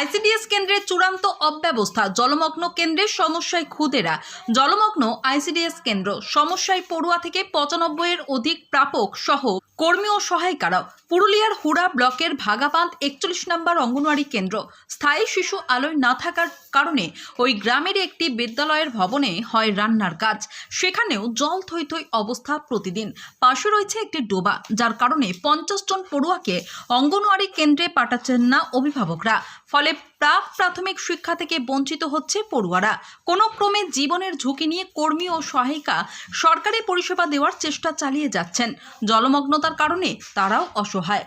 ICDS কেন্দ্রের চূড়ান্ত অব্যবস্থা, জলমগ্ন কেন্দ্রের সমস্যায় খুদেরা। জলমগ্ন আইসিডিএস কেন্দ্র সমস্যায় পড়ুয়া থেকে পঁচানব্বই এর অধিক প্রাপক সহ কর্মী ও সহায়িকারাও পুরুলিয়ার হুড়া ব্লকের ভাগাবাঁধ একচল্লিশ নম্বর অঙ্গনওয়াড়ি কেন্দ্র। স্থায়ী শিশু আলোয় না থাকার কারণে ওই গ্রামের একটি বিদ্যালয়ের ভবনে হয় রান্নার কাজ। সেখানেও জল থই থই অবস্থা প্রতিদিন। পাশে রয়েছে একটি ডোবা, যার কারণে পঞ্চাশ জন পড়ুয়াকে অঙ্গনওয়াড়ি কেন্দ্রে পাঠাচ্ছেন না অভিভাবকরা। ফলে প্রাক প্রাথমিক শিক্ষা থেকে বঞ্চিত হচ্ছে পড়ুয়ারা। কোনো ক্রমে জীবনের ঝুঁকি নিয়ে কর্মী ও সহায়িকা সরকারি পরিষেবা দেওয়ার চেষ্টা চালিয়ে যাচ্ছেন। জলমগ্নতার কারণে তারাও অসহায়।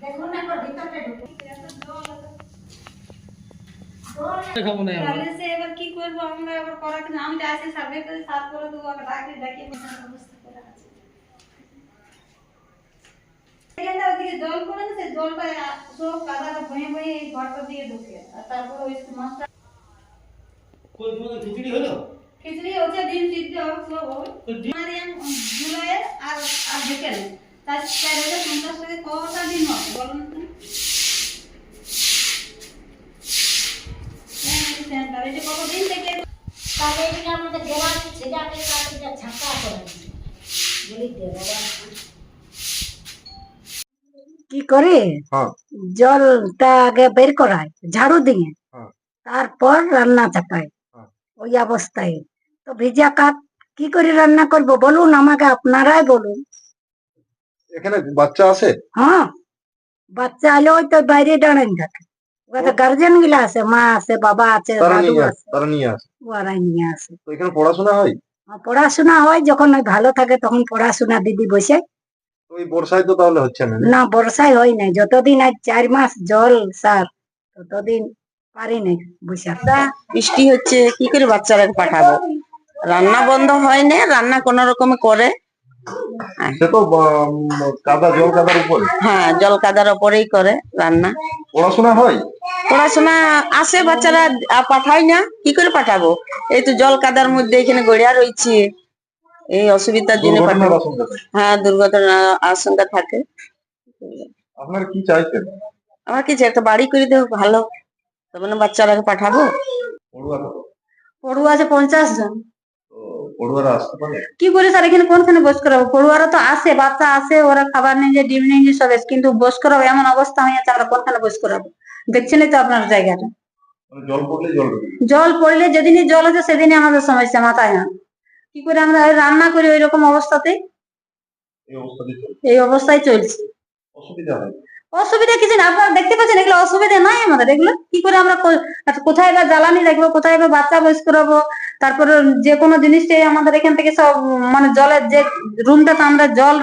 খাব না আমরা তাহলে সে এবার কি করব আমরা এবার করার কিছু আমি যাচ্ছি সার্ভে করে সার্ভ করে দেবো আবার ডাকি ডাকি ব্যবস্থা করে আছে এখানটা ওদিকে জল পড়ে না সে জলটা সব কাদাটা বয়ে বয়ে এই ঘরটা দিয়ে ঢুকে আর তারপর ওই মাছটা কই তোমাদের খিচুড়ি হলো খিচড়ি হচ্ছে ডিম সিদ্ধ হবে সব হবে মারিয়াম জুলাইয়ের আর আর বিকেলে তার চার হাজার পঞ্চাশ টাকা কটা দিন হবে বলুন তো? হ্যাঁ, এটা কতদিন থেকে? তাহলে এদিকে আমাদের দেওয়াল ছেলেকে কাটিটা ছাঁকা করে বলি দেওয়া কি করে? হ্যাঁ। জলটা আগে বের করায় ঝাড়ু দিয়ে। হ্যাঁ। তারপর রান্না চাপায়। হ্যাঁ। ওই অবস্থায়। তো ভিজা কাঠ কি করে রান্না করব বলুন আমাকে আপনারাই বলুন। এখানে বাচ্চা আছে? হ্যাঁ বাচ্চা আলো ওই তো বাইরে দাঁড়ান থাকে। ওখানে গার্জেনগুলা আছে মা আছে বাবা আছে দাদু আছে। তারা নিয়ে আসে ওরাই নিয়ে আসে। তো এখানে পড়াশোনা হয়? পড়াশোনা হয় যখন ওই ভালো থাকে তখন পড়াশোনা দিদি বসে। এই বর্ষায় তো তাহলে হচ্ছে না না? বর্ষায় হয় নাই। যতদিন আজ চার মাস জল সার ততদিন পারি নাই বসে বৃষ্টি হচ্ছে কি করে বাচ্চারা পাঠাবো? রান্না বন্ধ হয় না রান্না কোন রকমে করে? সে তো কাদা জল কাদার উপরে। হ্যাঁ জল কাদার ওপরেই করে রান্না। পড়াশোনা হয়? পড়াশোনা আসে বাচ্চারা পাঠায় না। কি করে পাঠাবো? এই তো জল কাদার মধ্যে এখানে গড়িয়া রয়েছে এই অসুবিধার জন্য পাঠাবো। হ্যাঁ দুর্ঘটনার আশঙ্কা থাকে। আপনারা কি চাইছেন? আমার কিছু একটা বাড়ি করে দেবো ভালো। তবে না বাচ্চারাকে পাঠাবো? পড়ুয়া পড়ুয়া আছে পঞ্চাশ জন। পড়ুয়ারা আসতে পারে? কি করে স্যার এখানে কোনখানে বস করাবো? পড়ুয়ারা তো আসে বাচ্চা আসে ওরা খাবার নিয়ে যে ডিম নিয়ে যে সব কিন্তু বস করাবো এমন অবস্থা হয়ে যাচ্ছে আমরা কোনখানে বস করাবো? দেখছেন তো আপনার জায়গাটা। মানে জল পড়লে জল জল পড়লে যেদিনই জল হচ্ছে সেদিনই আমাদের সমস্যা মাথায় না কি করে আমরা রান্না করি ওই রকম অবস্থাতে এই অবস্থায় চলছে। অসুবিধা হয়। অসুবিধা কিছু না আপনারা দেখতে পাচ্ছেন এগুলো অসুবিধা নাই আমাদের এগুলো কি করে আমরা কোথায় বা জ্বালানি রাখব কোথায় বা বাচ্চা বয়স করাবো তারপরে যে কোনো জিনিসটাই আমাদের এখান থেকে সব মানে জলের যে রুমটাতে আমরা জল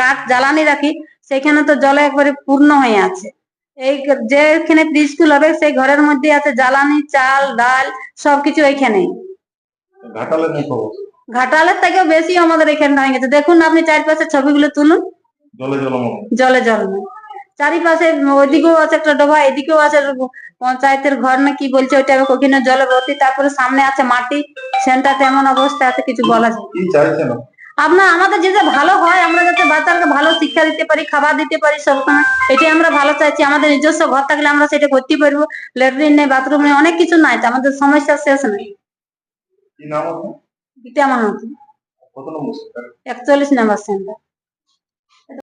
কাঠ জ্বালানি রাখি সেখানে তো জলে একবারে পূর্ণ হয়ে আছে। এই যেখানে স্কুল হবে সেই ঘরের মধ্যে আছে জ্বালানি চাল ডাল সবকিছু এইখানেই ঘাটালের থেকেও বেশি আমাদের এখানটা হয়ে গেছে। দেখুন আপনি চারপাশে ছবিগুলো তুলুন। জলে জলমগ্ন। জলে চারিপাশে ওইদিকেও আছে একটা ডোবা এদিকেও আছে পঞ্চায়েতের ঘর না কি বলছে ওইটা ওখানে জলে ভর্তি তারপরে সামনে আছে মাটি সেন্টারটা এমন অবস্থা আছে কিছু বলা যায়? আপনার আমাদের যেটা ভালো হয় আমরা যাতে বাচ্চাকে ভালো শিক্ষা দিতে পারি খাবার দিতে পারি সবসময় এটাই আমরা ভালো চাইছি আমাদের নিজস্ব ঘর থাকলে আমরা সেটা করতে পারব ল্যাট্রিন নেই বাথরুম নেই অনেক কিছু নাই আমাদের সমস্যা শেষ নেই। মাহাতো একচল্লিশ নাম্বার সেন্টার।